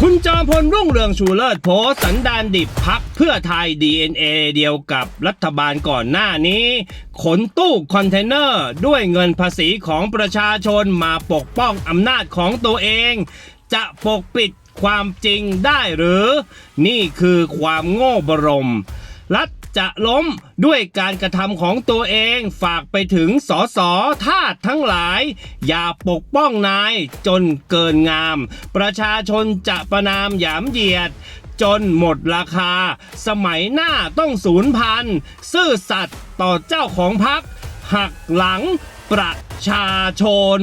คุณจอมพลรุ่งเรืองชูเลิศโพสสันดานดิบพักเพื่อไทย DNA เดียวกับรัฐบาลก่อนหน้านี้ ขนตู้คอนเทนเนอร์ด้วยเงินภาษีของประชาชนมาปกป้องอำนาจของตัวเอง จะปกปิดความจริงได้หรือ นี่คือความโง่บรม รัฐ จะล้มด้วยการกระทำของตัวเองฝากไปถึงสสทาสทั้งหลาย อย่าปกป้องนายจนเกินงาม ประชาชนจะประนามหยามเหยียดจนหมดราคา สมัยหน้าต้องศูนย์พัน ซื่อสัตย์ต่อเจ้าของพัก หักหลังประชาชน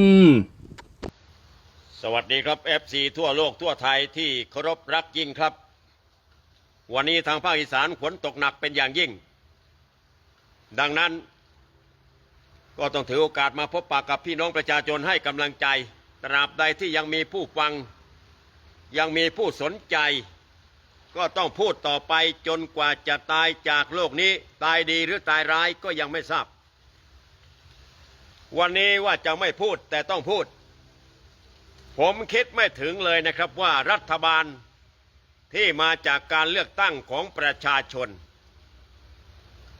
สวัสดีครับ FC ทั่วโลกทั่วไทยที่เคารพรักยิ่งครับ วันนี้ทางภาคอีสานฝนตกหนักเป็นอย่างยิ่ง ดังนั้น ก็ต้องถือโอกาสมาพบปะกับพี่น้องประชาชนให้กำลังใจ ตราบใดที่ยังมีผู้ฟัง ยังมีผู้สนใจ ก็ต้องพูดต่อไปจนกว่าจะตายจากโลกนี้ ตายดีหรือตายร้ายก็ยังไม่ทราบ วันนี้ว่าจะไม่พูดแต่ต้องพูด ผมคิดไม่ถึงเลยนะครับว่ารัฐบาล ที่มาจากการเลือกตั้งของประชาชน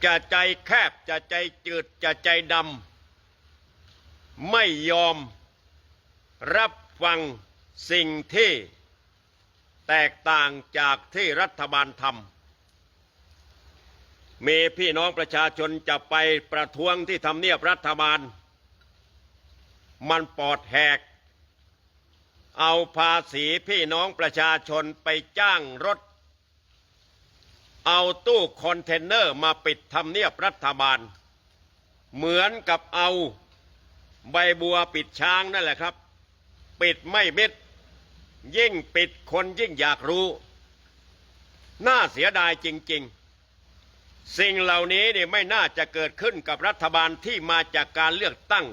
จะใจแคบจะใจจืดจะใจดำไม่ยอมรับฟังสิ่งที่แตกต่างจากที่รัฐบาลทำมีพี่น้องประชาชนจะไปประท้วงที่ทำเนียบรัฐบาล มันปอดแหก เอาภาษีพี่น้องประชาชนไปจ้างรถ เอาตู้คอนเทนเนอร์มาปิดทำเนียบรัฐบาล เหมือนกับเอาใบบัวปิดช้างนั่นแหละครับ ปิดไม่มิด ยิ่งปิดคนยิ่งอยากรู้ น่าเสียดายจริง ๆ สิ่งเหล่านี้เนี่ยไม่น่าจะเกิดขึ้นกับรัฐบาลที่มาจากการเลือกตั้ง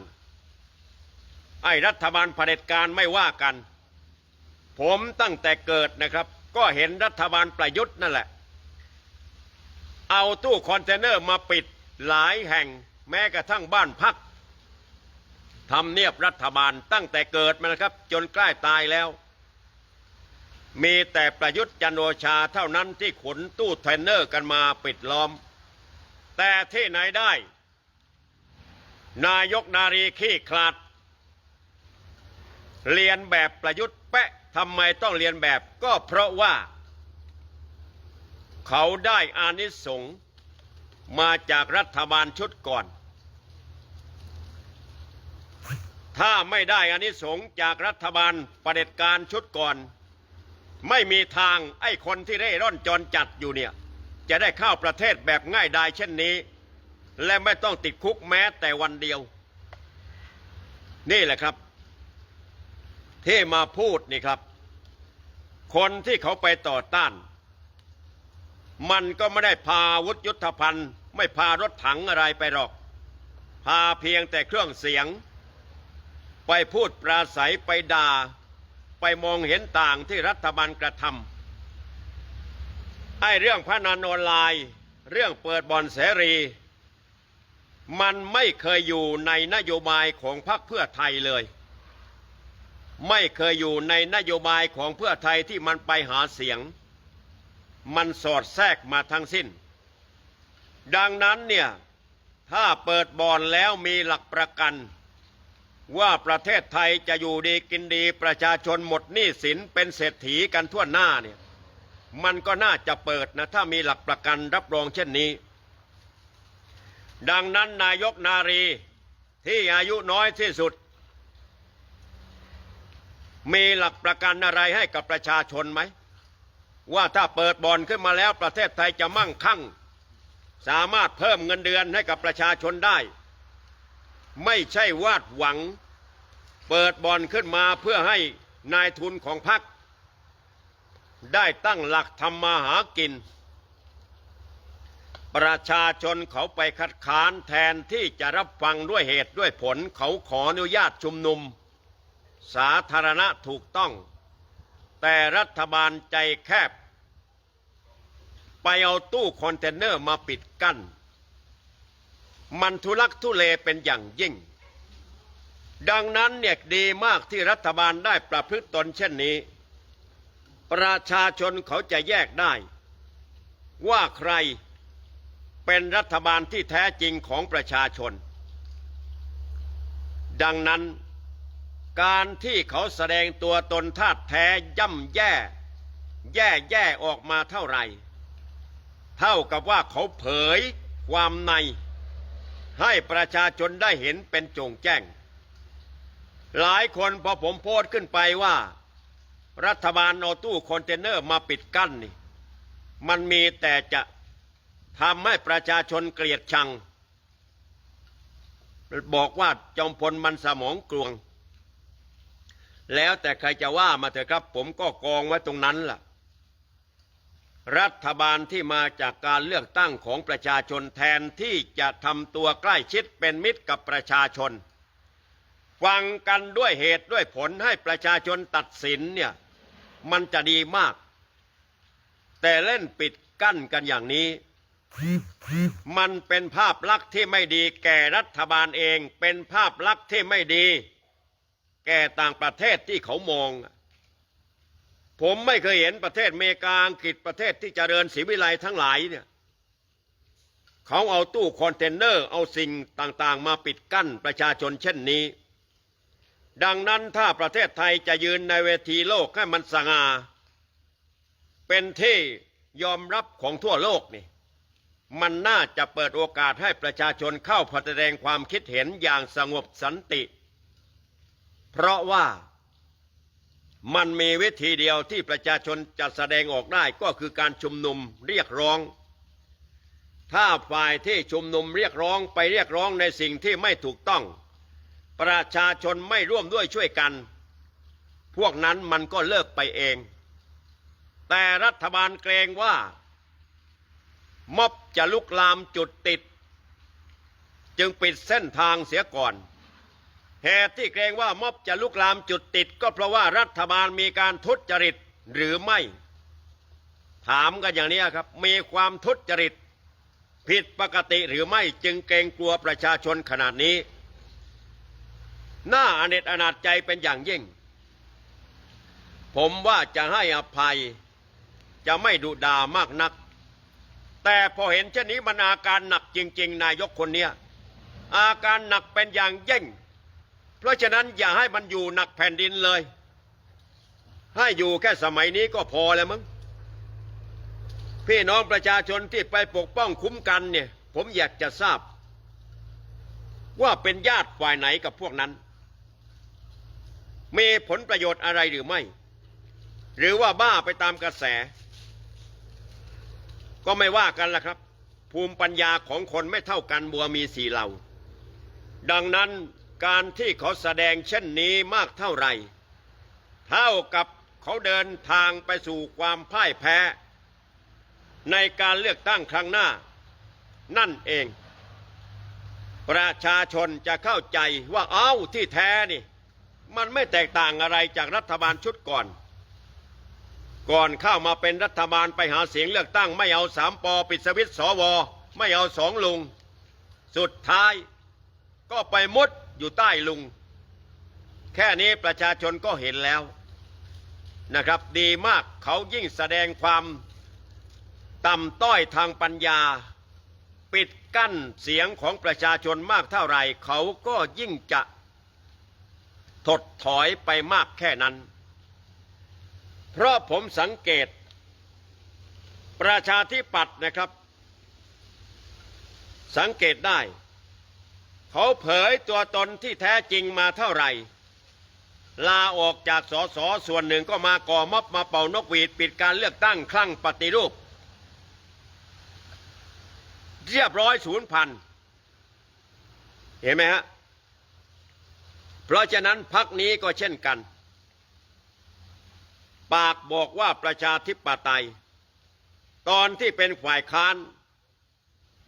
ไอ้รัฐบาลเผด็จการไม่ว่ากัน ผมตั้งแต่เกิดนะครับ ก็เห็นรัฐบาลประยุทธ์นั่นแหละ เอาตู้คอนเทนเนอร์มาปิดหลายแห่งแม้กระทั่งบ้านพักทำเนียบรัฐบาลตั้งแต่เกิดมานะครับ จนใกล้ตายแล้ว มีแต่ประยุทธ์จันโอชาเท่านั้นที่ขนตู้เทนเนอร์กันมาปิดล้อม แต่ที่ไหนได้ นายกนารีขี้ขลาด เรียนแบบประยุทธ์แปะ ทำไมต้องเรียนแบบก็เพราะว่า เขาได้อานิสงส์มาจากรัฐบาลชุดก่อน ถ้าไม่ได้อานิสงส์จากรัฐบาลประเด็จการชุดก่อน ไม่มีทางไอ้คนที่เร่ร่อนจรจัดอยู่เนี่ย จะได้เข้าประเทศแบบง่ายดายเช่นนี้ และไม่ต้องติดคุกแม้แต่วันเดียว นี่แหละครับ ที่มาพูดนี่ครับ คนที่เขาไปต่อต้าน มันก็ไม่ได้พาวุธยุทธภัณฑ์ ไม่พารถถังอะไรไปหรอก พาเพียงแต่เครื่องเสียง ไปพูดปราศัยไปด่า ไปมองเห็นต่างที่รัฐบาลกระทำไอ้เรื่องพนันออนไลน์ เรื่องเปิดบ่อนเสรี มันไม่เคยอยู่ในนโยบายของพรรคเพื่อไทยเลย ไม่เคยอยู่ในนโยบายของเพื่อไทยที่มันไปหาเสียง มันสอดแทรกมาทั้งสิ้น ดังนั้นเนี่ย ถ้าเปิดบ่อนแล้วมีหลักประกัน ว่าประเทศไทยจะอยู่ดีกินดีประชาชนหมดหนี้สินเป็นเศรษฐีกันทั่วหน้าเนี่ยมันก็น่าจะเปิดนะถ้ามีหลักประกันรับรองเช่นนี้ ดังนั้นนายกนารีที่อายุน้อยที่สุด มีหลักประกันอะไรให้กับประชาชนไหม ว่าถ้าเปิดบ่อนขึ้นมาแล้วประเทศไทยจะมั่งคั่ง สามารถเพิ่มเงินเดือนให้กับประชาชนได้ ไม่ใช่วาดหวัง เปิดบ่อนขึ้นมาเพื่อให้นายทุนของพรรคได้ตั้งหลักทำมาหากิน ประชาชนเขาไปคัดค้านแทนที่จะรับฟังด้วยเหตุด้วยผลเขาขออนุญาตชุมนุม สาธารณะถูกต้อง แต่รัฐบาลใจแคบ ไปเอาตู้คอนเทนเนอร์มาปิดกั้น มันทุลักทุเลเป็นอย่างยิ่ง ดังนั้นเนี่ยดีมากที่รัฐบาลได้ประพฤติตนเช่นนี้ ประชาชนเขาจะแยกได้ ว่าใครเป็นรัฐบาลที่แท้จริงของประชาชน ดังนั้น การที่เขาแสดงตัวตนท่าตุแท้ย่ำแย่ แย่แย่ออกมาเท่าไหร่ เท่ากับว่าเขาเผยความใน ให้ประชาชนได้เห็นเป็นโจงแจ้ง หลายคนพอผมโพสต์ขึ้นไปว่า รัฐบาลเอาตู้คอนเทนเนอร์มาปิดกั้นนี่มันมีแต่จะทำให้ประชาชนเกลียดชัง บอกว่าจอมพลมันสมองกลวง แล้วแต่ใครจะว่ามาเถอะครับผมก็กองไว้ตรงนั้นล่ะ รัฐบาลที่มาจากการเลือกตั้งของประชาชนแทนที่จะทำตัวใกล้ชิดเป็นมิตรกับประชาชน ฟังกันด้วยเหตุด้วยผลให้ประชาชนตัดสินเนี่ยมันจะดีมาก แต่เล่นปิดกั้นกันอย่างนี้ มันเป็นภาพลักษณ์ที่ไม่ดีแก่รัฐบาลเอง เป็นภาพลักษณ์ที่ไม่ดี แก่ต่างประเทศที่เขามอง ผมไม่เคยเห็นประเทศเมกาอังกฤษประเทศที่เจริญศรีวิไลทั้งหลายเนี่ยเขาเอาตู้คอนเทนเนอร์เอาสิ่งต่างๆ มาปิดกั้นประชาชนเช่นนี้ ดังนั้นถ้าประเทศไทยจะยืนในเวทีโลกให้มันสง่าเป็นที่ยอมรับของทั่วโลกนี่ มันน่าจะเปิดโอกาสให้ประชาชนเข้าแสดงความคิดเห็นอย่างสงบสันติ เพราะว่ามันมีวิธีเดียวที่ประชาชนจะแสดงออกได้ก็คือการชุมนุมเรียกร้อง ถ้าฝ่ายที่ชุมนุมเรียกร้องไปเรียกร้องในสิ่งที่ไม่ถูกต้อง ประชาชนไม่ร่วมด้วยช่วยกัน พวกนั้นมันก็เลิกไปเอง แต่รัฐบาลเกรงว่า ม็อบจะลุกลามจุดติด จึงปิดเส้นทางเสียก่อน เหตุที่เกรงว่าม็อบจะลุกลามจุดติด ก็เพราะว่ารัฐบาลมีการทุจริตหรือไม่ ถามกันอย่างนี้ครับ มีความทุจริต ผิดปกติหรือไม่จึงเกรงกลัวประชาชนขนาดนี้น่าอเนจอนาจใจเป็นอย่างยิ่ง ผมว่าจะให้อภัย จะไม่ดุด่ามากนัก แต่พอเห็นเช่นนี้มันอาการหนักจริง ๆ นายกคนเนี้ยอาการหนักเป็นอย่างยิ่ง เพราะฉะนั้นอย่าให้มันอยู่หนักแผ่นดินเลย ให้อยู่แค่สมัยนี้ก็พอแล้วมั้งพี่น้องประชาชนที่ไปปกป้องคุ้มกันเนี่ย ผมอยากจะทราบ ว่าเป็นญาติฝ่ายไหนกับพวกนั้น มีผลประโยชน์อะไรหรือไม่ หรือว่าบ้าไปตามกระแส ก็ไม่ว่ากันละครับ ภูมิปัญญาของคนไม่เท่ากันบัวมีสีเหล่า ดังนั้น การที่เขาแสดงเช่นนี้มากเท่าไหร่ เท่ากับเขาเดินทางไปสู่ความพ่ายแพ้ ในการเลือกตั้งครั้งหน้า นั่นเอง ประชาชนจะเข้าใจว่าเอ้าที่แท้นี่ มันไม่แตกต่างอะไรจากรัฐบาลชุดก่อน ก่อนเข้ามาเป็นรัฐบาลไปหาเสียงเลือกตั้งไม่เอาสามปอปิดสวิตช์สว ไม่เอาสองลุง สุดท้ายก็ไปมุด อยู่ใต้ลุง แค่นี้ประชาชนก็เห็นแล้วนะครับ ดีมากเขายิ่งแสดงความต่ำต้อยทางปัญญา ปิดกั้นเสียงของประชาชนมากเท่าไหร่ เขาก็ยิ่งจะถดถอยไปมากแค่นั้น เพราะผมสังเกต ประชาธิปัตย์นะครับ สังเกตได้ เขาเผยตัวตนที่แท้จริงมาเท่าไหร่ ลาออกจากสสส่วนหนึ่งก็มาก่อม็อบมาเป่านกหวีดปิดการเลือกตั้งครั้งปฏิรูป เรียบร้อยศูนย์พันเห็นไหมฮะ เพราะฉะนั้นพักนี้ก็เช่นกัน ปากบอกว่าประชาธิปไตย ตอนที่เป็นฝ่ายค้าน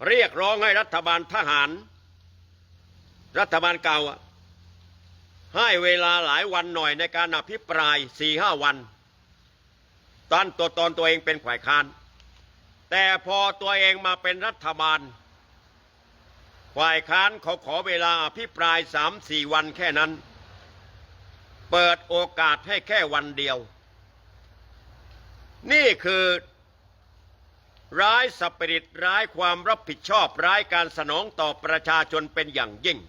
เรียกร้องให้รัฐบาลทหาร รัฐบาลเก่าให้เวลาหลายวันหน่อยในการอภิปรายสี่ห้าวัน ตอนตัวตอนตัวเองเป็นฝ่ายค้าน แต่พอตัวเองมาเป็นรัฐบาล ฝ่ายค้านเขาขอเวลาอภิปรายสามสี่วันแค่นั้น เปิดโอกาสให้แค่วันเดียว นี่คือร้ายสปิริตร้ายความรับผิดชอบร้ายการสนองต่อประชาชนเป็นอย่างยิ่ง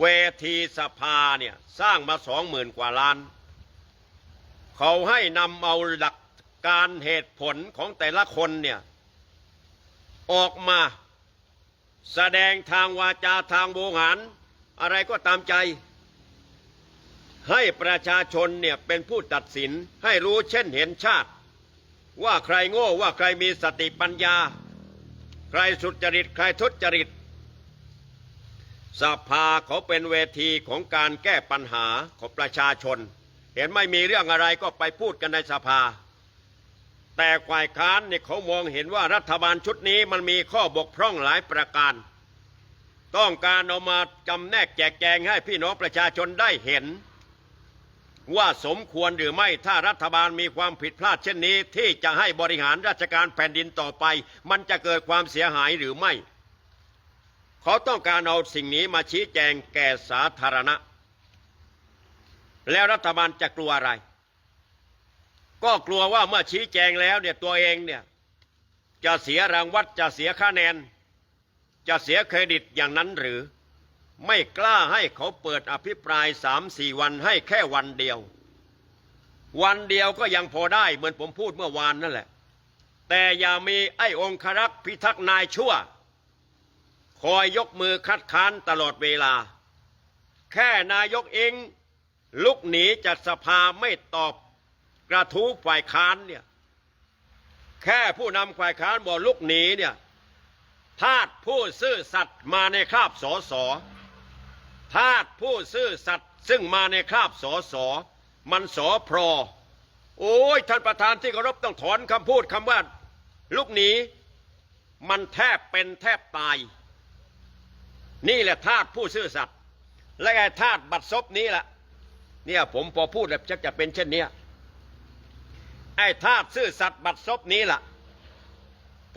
เวทีสภาเนี่ยสร้างมาสองหมื่นกว่าล้าน เขาให้นำเอาหลักการเหตุผลของแต่ละคนเนี่ยออกมาแสดงทางวาจาทางโวหาร อะไรก็ตามใจ ให้ประชาชนเนี่ยเป็นผู้ตัดสินให้รู้เช่นเห็นชาติ ว่าใครโง่ว่าใครมีสติปัญญา ใครสุจริต ใครทุจริต สภาเขาเป็นเวทีของการแก้ปัญหาของประชาชน เห็นไม่มีเรื่องอะไรก็ไปพูดกันในสภา แต่ฝ่ายค้านเนี่ยเขามองเห็นว่ารัฐบาลชุดนี้มันมีข้อบกพร่องหลายประการ ต้องการเอามาจำแนกแจกแจงให้พี่น้องประชาชนได้เห็น ว่าสมควรหรือไม่ถ้ารัฐบาลมีความผิดพลาดเช่นนี้ ที่จะให้บริหารราชการแผ่นดินต่อไป มันจะเกิดความเสียหายหรือไม่ เขาต้องการเอาสิ่งนี้มาชี้แจงแก่สาธารณะ แล้วรัฐบาลจะกลัวอะไร ก็กลัวว่าเมื่อชี้แจงแล้วเนี่ยตัวเองเนี่ยจะเสียรางวัลจะเสียคะแนน จะเสียเครดิตอย่างนั้นหรือ ไม่กล้าให้เขาเปิดอภิปรายสามสี่วันให้แค่วันเดียว วันเดียวก็ยังพอได้เหมือนผมพูดเมื่อวานนั่นแหละ แต่อย่ามีไอ้องครักษ์พิทักษ์นายชั่ว คอยยกมือคัดค้านตลอดเวลา แค่นายกเองลุกหนีจากสภาไม่ตอบกระทู้ฝ่ายค้านเนี่ย แค่ผู้นำฝ่ายค้านบอกลุกหนีเนี่ยทาสผู้ซื่อสัตย์มาในคราบสอสอทาสผู้ซื่อสัตย์ซึ่งมาในคราบสอสอมันสอพรอโอ้ยท่านประธานที่เคารพต้องถอนคำพูดคำว่า ลุกหนีมันแทบเป็นแทบตาย นี่แหละทาสผู้ซื่อสัตย์และไอ้ทาสบัตรซบนี้แหละเนี่ยผมพอพูดแล้วจะจะเป็นเช่นเนี้ยไอ้ทาสซื่อสัตย์บัตรซบนี้ล่ะ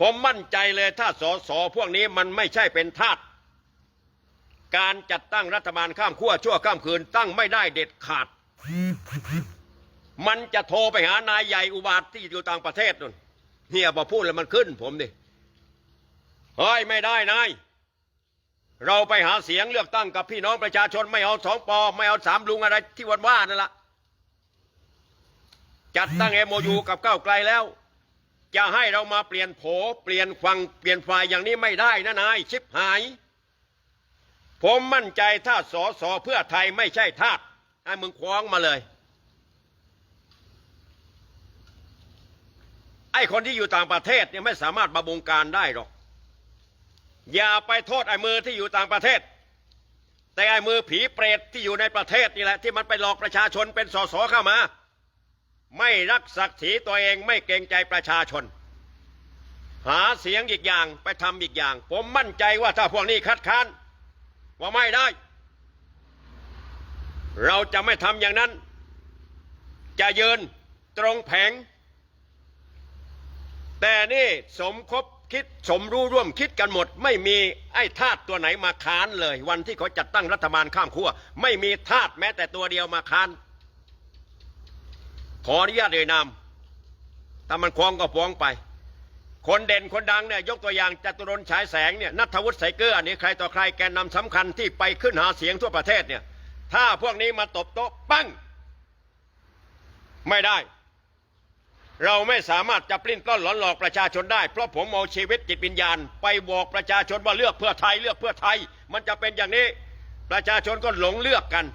ผมมั่นใจเลยถ้าสอสอพวกนี้มันไม่ใช่เป็นทาสการจัดตั้งรัฐบาลข้ามขั้วชั่วข้ามคืนตั้งไม่ได้เด็ดขาด มันจะโทรไปหานายใหญ่อุบาทที่อยู่ต่างประเทศนู่นเฮียพอพูดแล้วมันขึ้นผมดิเฮ้ยไม่ได้นาย เราไปหาเสียงเลือกตั้งกับพี่น้องประชาชนไม่เอาสองปอไม่เอาสามลุงอะไรที่วันว่านั่นละจัดตั้งเอโมยูกับก้าวไกลแล้ว จะให้เรามาเปลี่ยนโผเปลี่ยนฟังเปลี่ยนฝ่ายอย่างนี้ไม่ได้นะนายชิบหาย ผมมั่นใจถ้าสอสอเพื่อไทยไม่ใช่ทาสให้มึงคว้องมาเลย ไอ้คนที่อยู่ต่างประเทศเนี่ยไม่สามารถมาบงการได้หรอก อย่าไปโทษไอ้มือที่อยู่ต่างประเทศ แต่ไอ้มือผีเปรตที่อยู่ในประเทศนี่แหละ ที่มันไปหลอกประชาชนเป็นสสเข้ามา ไม่รักศักดิ์ศรีตัวเองไม่เกรงใจประชาชน หาเสียงอีกอย่างไปทำอีกอย่าง ผมมั่นใจว่าถ้าพวกนี้คัดค้านว่าไม่ได้ เราจะไม่ทำอย่างนั้น จะยืนตรงแผง แต่นี่สมคบ คิดสมรู้ร่วมคิดกันหมด ไม่มีไอ้ทาสตัวไหนมาค้านเลย วันที่เขาจัดตั้งรัฐบาลข้ามขั้วไม่มีทาสแม้แต่ตัวเดียวมาค้าน ขออนุญาตเอ่ยนามถ้ามันคล้องก็ฟ้องไป คนเด่นคนดังเนี่ยยกตัวอย่างจตุรนฉายแสงเนี่ยนัทวุฒิใสเกลืออันนี้ใครต่อใครแกนนำสำคัญที่ไปขึ้นหาเสียงทั่วประเทศเนี่ยถ้าพวกนี้มาตบโต๊ะปั้งไม่ได้ เราไม่สามารถจะปลิ้นปล้อนหลอนหลอกประชาชนได้ เพราะผมเอาชีวิตจิตวิญญาณ ไปบอกประชาชนว่าเลือกเพื่อไทยเลือกเพื่อไทย มันจะเป็นอย่างนี้ประชาชนก็หลงเลือกกัน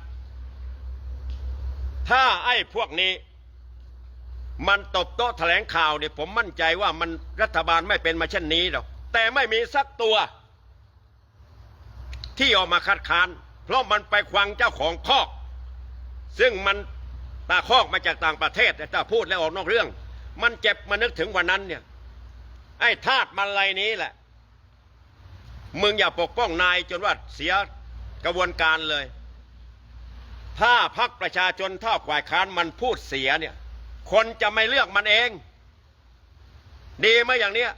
ถ้าไอ้พวกนี้ มันตบโต๊ะแถลงข่าวเนี่ยผมมั่นใจว่ามันรัฐบาลไม่เป็นมาเช่นนี้หรอกแต่ไม่มีสักตัว ที่ออกมาคัดค้าน เพราะมันไปควังเจ้าของคอก ซึ่งมันตาคอกมาจากต่างประเทศแต่ถ้าพูดแล้วออกนอกเรื่อง มันเจ็บมานึกถึงวันนั้นเนี่ย ไอ้ทาสมันไรนี้แหละ มึงอย่าปกป้องนายจนว่าเสียกระบวนการเลย ถ้าพักประชาชนเท่าฝ่ายค้านมันพูดเสียเนี่ย คนจะไม่เลือกมันเอง ดีไหมอย่างเนี้ย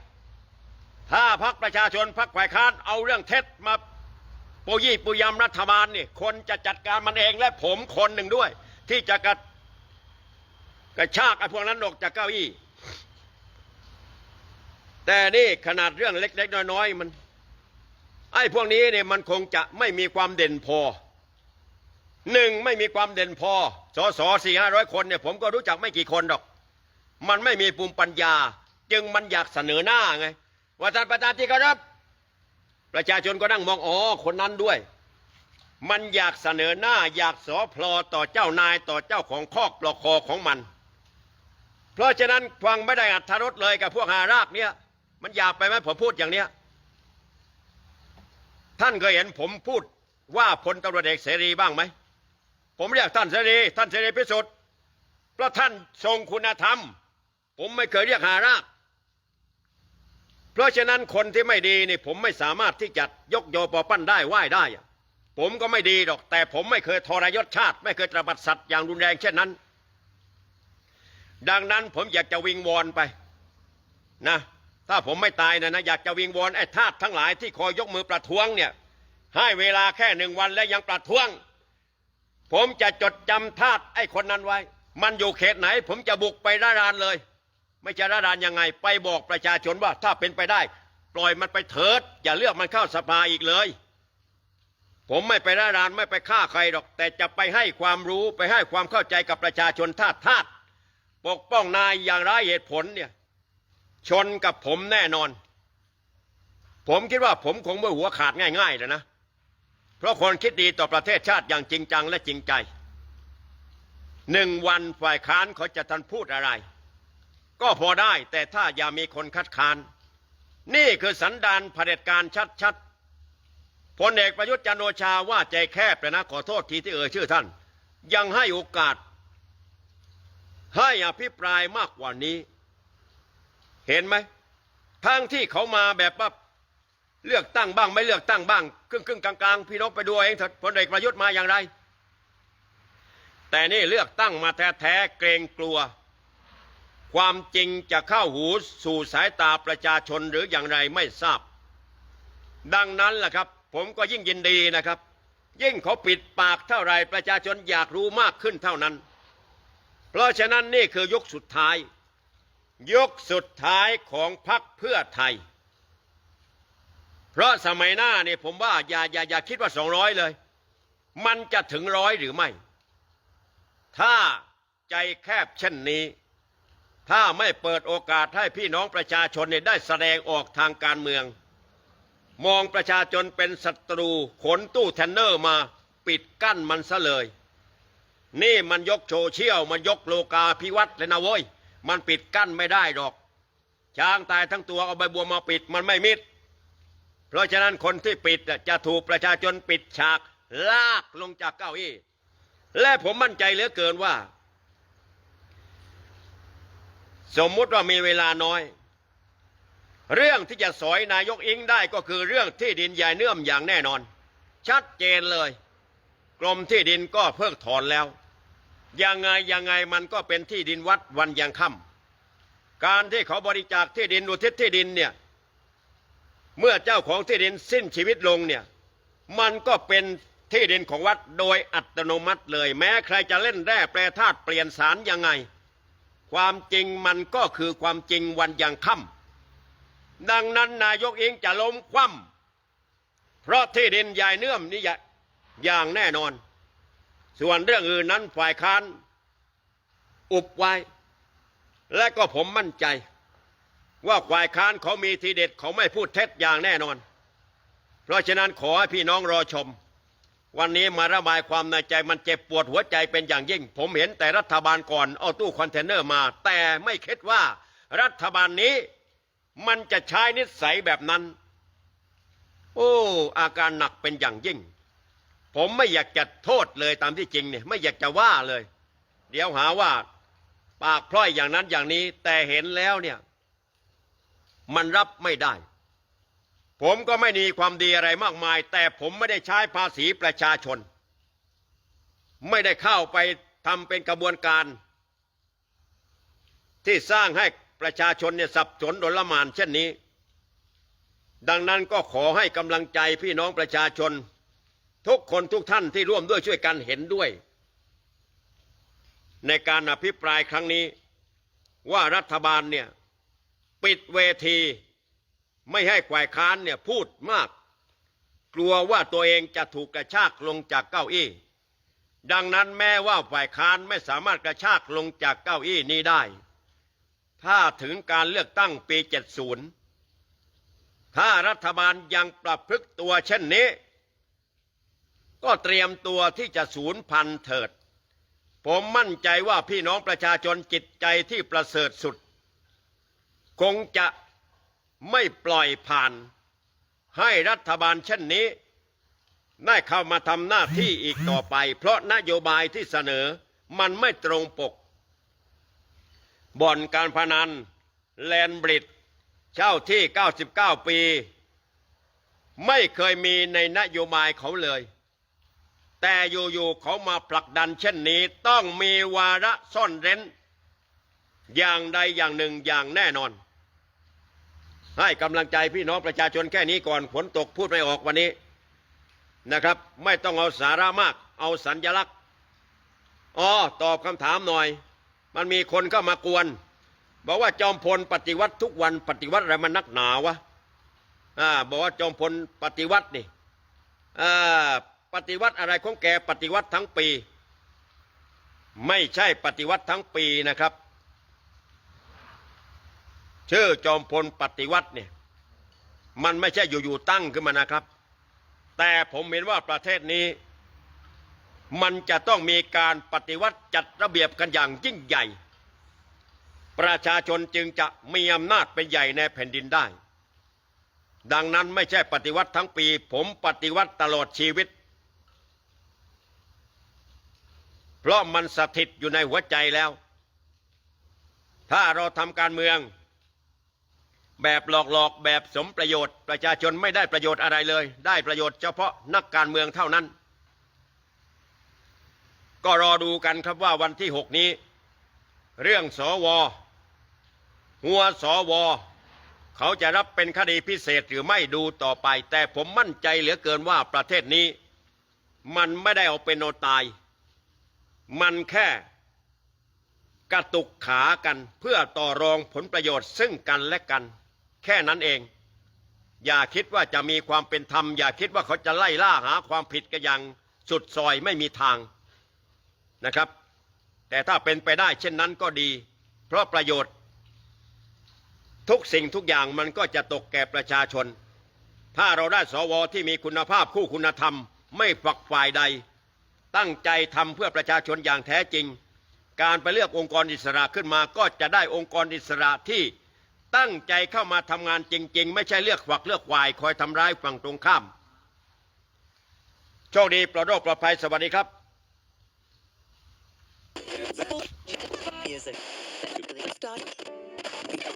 ถ้าพักประชาชนพักฝ่ายค้านเอาเรื่องเท็จมาปุยี่ปุยำรัฐบาลนี่คนจะจัดการมันเองและผมคนหนึ่งด้วย ที่จะกัด กระชากไอ้พวกนั้นออกจากเก้าอี้ แต่นี่ขนาดเรื่องเล็ก ๆ น้อยๆมัน ไอ้พวกนี้เนี่ยมันคงจะไม่มีความเด่นพอหนึ่งไม่มีความเด่นพอสอสอสี่ห้าร้อยคนเนี่ยผมก็รู้จักไม่กี่คนหรอก มันไม่มีภูมิปัญญา จึงมันอยากเสนอหน้าไงว่าท่านประธานที่เคารพประชาชนก็นั่งมองอ๋อคนนั้นด้วย มันอยากเสนอหน้าอยากสอพลอต่อเจ้านายต่อเจ้าของคอกปลอกคอของมัน เพราะฉะนั้นฟังไม่ได้อัธรสเลยกับพวกหารากเนี่ย มันอยากไปไหมผมพูดอย่างเนี้ยท่านเคยเห็นผมพูดว่าพลตำรวจเอกเสรีบ้างไหม ผมเรียกท่านเสรีท่านเสรีพิสุทธิ์เพราะท่านทรงคุณธรรม ผมไม่เคยเรียกหาราก เพราะฉะนั้นคนที่ไม่ดีนี่ผมไม่สามารถที่จะยกโยปอปั้นได้ไหว้ได้ ผมก็ไม่ดีหรอก แต่ผมไม่เคยทรยศชาติ ไม่เคยตระบัดสัตว์อย่างรุนแรงเช่นนั้น ดังนั้นผมอยากจะวิงวอนไปนะถ้าผมไม่ตายนะนะอยากจะวิงวอนไอ้ทาสทั้งหลายที่คอยยกมือประท้วงเนี่ยให้เวลาแค่หนึ่งวันและยังประท้วง ผมจะจดจำทาสไอ้คนนั้นไว้ มันอยู่เขตไหน ผมจะบุกไปร่ารานเลย ไม่จะร่ารานยังไง ไปบอกประชาชนว่า ถ้าเป็นไปได้ ปล่อยมันไปเถิด อย่าเลือกมันเข้าสภาอีกเลย ผมไม่ไปร่ารานไม่ไปฆ่าใครหรอก แต่จะไปให้ความรู้ไปให้ความเข้าใจกับประชาชนทาสทาส ปกป้องนายอย่างไร้เหตุผลเนี่ยชนกับผมแน่นอน ผมคิดว่าผมคงไม่หัวขาดง่ายๆเลยนะ เพราะคนคิดดีต่อประเทศชาติอย่างจริงจังและจริงใจหนึ่งวันฝ่ายค้านเขาจะทันพูดอะไร ก็พอได้แต่ถ้าอย่ามีคนคัดค้าน นี่คือสันดานเผด็จการชัดๆพลเอกประยุทธ์จันโอชาว่าใจแคบเลยนะขอโทษทีที่เอ่ยชื่อท่าน ยังให้โอกาส ให้อภิปรายมากกว่านี้ เห็นไหมทั้งที่เขามาแบบว่าเลือกตั้งบ้าง ไม่เลือกตั้งบ้างครึ่งครึ่งๆกลางๆพี่น้องไปดูเองเถอะพลเอกประยุทธ์มาอย่างไร แต่นี่เลือกตั้งมาแท้ๆเกรงกลัว ความจริงจะเข้าหูสู่สายตาประชาชนหรืออย่างไรไม่ทราบ ดังนั้นแหละครับ ผมก็ยิ่งยินดีนะครับ ยิ่งเขาปิดปากเท่าไรประชาชนอยากรู้มากขึ้นเท่านั้น เพราะฉะนั้นนี่คือยุคสุดท้ายยุคสุดท้ายของพรรคเพื่อไทย เพราะสมัยหน้าเนี่ยผมว่าอย่าอย่าอย่าคิดว่าสองร้อยเลย มันจะถึงร้อยหรือไม่ ถ้าใจแคบเช่นนี้ ถ้าไม่เปิดโอกาสให้พี่น้องประชาชนเนี่ยได้แสดงออกทางการเมือง มองประชาชนเป็นศัตรูขนตู้เทนเนอร์มาปิดกั้นมันซะเลย นี่มันยกโชเชี่ยวมันยกโลกาพิวัตรเลยนะเว้ย มันปิดกั้นไม่ได้หรอก ช้างตายทั้งตัวเอาใบบัวมาปิดมันไม่มิด เพราะฉะนั้นคนที่ปิดจะถูกประชาชนปิดฉากลากลงจากเก้าอี้ และผมมั่นใจเหลือเกินว่า สมมุติว่ามีเวลาน้อย เรื่องที่จะสอยนายกอิงได้ก็คือเรื่องที่ดินใหญ่เนื่อมอย่างแน่นอน ชัดเจนเลย กรมที่ดินก็เพิกถอนแล้ว ยังไงยังไงมันก็เป็นที่ดินวัดวันยังค่ำการที่เขาบริจาคที่ดินอุทิศที่ดินเนี่ยเมื่อเจ้าของที่ดินสิ้นชีวิตลงเนี่ยมันก็เป็นที่ดินของวัดโดยอัตโนมัติเลย แม้ใครจะเล่นแร่แปรธาตุเปลี่ยนสารยังไง ความจริงมันก็คือความจริงวันยังค่ำดังนั้นนายกเองจะล้มคว่ำเพราะที่ดินยายเนื่อมนี่ อย่างแน่นอน ส่วนเรื่องอื่นนั้นฝ่ายค้าน อุบไว้ และก็ผมมั่นใจ ว่าฝ่ายค้านเขามีทีเด็ดเขาไม่พูดเท็จอย่างแน่นอน เพราะฉะนั้นขอให้พี่น้องรอชม วันนี้มาระบายความในใจมันเจ็บปวดหัวใจเป็นอย่างยิ่ง ผมเห็นแต่รัฐบาลก่อนเอาตู้คอนเทนเนอร์มา แต่ไม่คิดว่ารัฐบาลนี้มันจะใช้นิสัยแบบนั้น โอ้ อาการหนักเป็นอย่างยิ่ง ผมไม่อยากจะโทษเลยตามที่จริงเนี่ยไม่อยากจะว่าเลย เดี๋ยวหาว่า ปากพร่อยอย่างนั้นอย่างนี้ แต่เห็นแล้วเนี่ย มันรับไม่ได้ ผมก็ไม่มีความดีอะไรมากมาย แต่ผมไม่ได้ใช้ภาษีประชาชน ไม่ได้เข้าไปทำเป็นกระบวนการ ที่สร้างให้ประชาชนเนี่ยสับสนโดลหมานเช่นนี้ ดังนั้นก็ขอให้กำลังใจพี่น้องประชาชน ทุกคนทุกท่านที่ร่วมด้วยช่วยกันเห็นด้วย ในการอภิปรายครั้งนี้ ว่ารัฐบาลเนี่ยปิดเวทีไม่ให้ฝ่ายค้านเนี่ยพูดมาก กลัวว่าตัวเองจะถูกกระชากลงจากเก้าอี้ ดังนั้นแม้ว่าฝ่ายค้านไม่สามารถกระชากลงจากเก้าอี้นี้ได้ ถ้าถึงการเลือกตั้งปี 70 ถ้ารัฐบาลยังปรับพฤกตัวเช่นนี้ ก็เตรียมตัวที่จะสูญพันธุ์เถิด ผมมั่นใจว่าพี่น้องประชาชนจิตใจที่ประเสริฐสุด คงจะไม่ปล่อยผ่าน ให้รัฐบาลเช่นนี้ ได้เข้ามาทำหน้าที่อีกต่อไป เพราะนโยบายที่เสนอมันไม่ตรงปก บ่อนการพนัน แลนบริดเช่าที่ 99 ปี ไม่เคยมีในนโยบายเขาเลย แต่อยู่ๆเขามาผลักดันเช่นนี้ต้องมีวาระซ่อนเร้น อย่างใดอย่างหนึ่งอย่างแน่นอน ให้กำลังใจพี่น้องประชาชนแค่นี้ก่อนฝนตกพูดไม่ออกวันนี้นะครับ ไม่ต้องเอาสาระมาก เอาสัญลักษณ์อ๋อตอบคำถามหน่อย มันมีคนเข้ามากวน บอกว่าจอมพลปฏิวัติทุกวันปฏิวัติอะไรมันนักหนาวะอ่าบอกว่าจอมพลปฏิวัตินี่อ่า ปฏิวัติอะไรของแกปฏิวัติทั้งปี ไม่ใช่ปฏิวัติทั้งปีนะครับ ชื่อจอมพลปฏิวัติเนี่ยมันไม่ใช่อยู่ๆตั้งขึ้นมานะครับ แต่ผมเห็นว่าประเทศนี้ มันจะต้องมีการปฏิวัติจัดระเบียบกันอย่างยิ่งใหญ่ ประชาชนจึงจะมีอำนาจเป็นใหญ่ในแผ่นดินได้ ดังนั้นไม่ใช่ปฏิวัติทั้งปี ผมปฏิวัติตลอดชีวิต เพราะมันสถิตอยู่ในหัวใจแล้ว ถ้าเราทำการเมือง แบบหลอกๆแบบสมประโยชน์ ประชาชนไม่ได้ประโยชน์อะไรเลย ได้ประโยชน์เฉพาะนักการเมืองเท่านั้น ก็รอดูกันครับว่าวันที่หกนี้ เรื่องสวหัวสวเขาจะรับเป็นคดีพิเศษหรือไม่ดูต่อไป แต่ผมมั่นใจเหลือเกินว่าประเทศนี้ มันไม่ได้เอาเป็นเอาตาย มันแค่กระตุกขากันเพื่อต่อรองผลประโยชน์ซึ่งกันและกัน แค่นั้นเอง อย่าคิดว่าจะมีความเป็นธรรม อย่าคิดว่าเขาจะไล่ล่าหาความผิดกันอย่างสุดซอยไม่มีทางนะครับ แต่ถ้าเป็นไปได้เช่นนั้นก็ดี เพราะประโยชน์ ทุกสิ่งทุกอย่างมันก็จะตกแก่ประชาชน ถ้าเราได้สวที่มีคุณภาพคู่คุณธรรม ไม่ฝักฝ่ายใด ตั้งใจทำเพื่อประชาชนอย่างแท้จริง การไปเลือกองค์กรอิสระขึ้นมาก็จะได้องค์กรอิสระที่ตั้งใจเข้ามาทำงานจริง ๆ ไม่ใช่เลือกขวักเลือกควายคอยทำร้ายฝั่งตรงข้ามโชคดีปลอดโรคปลอดภัยสวัสดีครับ Music.